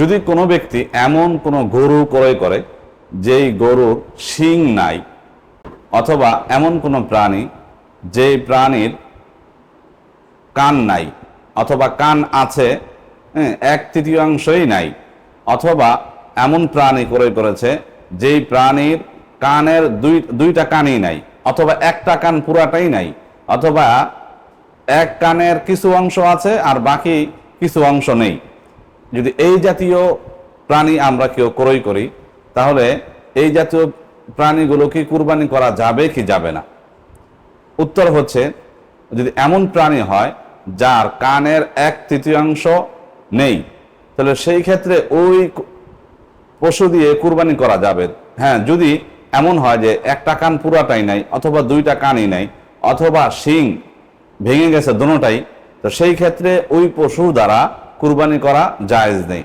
যদি কোনো ব্যক্তি এমন কোনো গরু ক্রয় করে যেই গরুর শিং নাই অথবা এমন কোনো প্রাণী যেই প্রাণীর কান নাই অথবা কান আছে হ্যাঁ, এক তৃতীয়াংশই নাই অথবা এমন প্রাণী ক্রয় করেছে যেই প্রাণীর কানের দুই দুইটা কানই নাই অথবা একটা কান পুরাটাই নাই অথবা এক কানের কিছু অংশ আছে আর বাকি কিছু অংশ নেই। যদি এই জাতীয় প্রাণী আমরা কেউ ক্রয় করি, তাহলে এই জাতীয় প্রাণীগুলো কি কুরবানি করা যাবে কি যাবে না? উত্তর হচ্ছে, যদি এমন প্রাণী হয় যার কানের এক তৃতীয়াংশ নেই, তাহলে সেই ক্ষেত্রে ওই পশু দিয়ে কুরবানি করা যাবে। হ্যাঁ যদি এমন হয় যে একটা কান পুরাটাই নাই অথবা দুইটা কানই নাই অথবা শিং ভেঙে গেছে দোনোটাই, তো সেই ক্ষেত্রে ওই পশু দ্বারা কুরবানি করা জায়েজ নেই।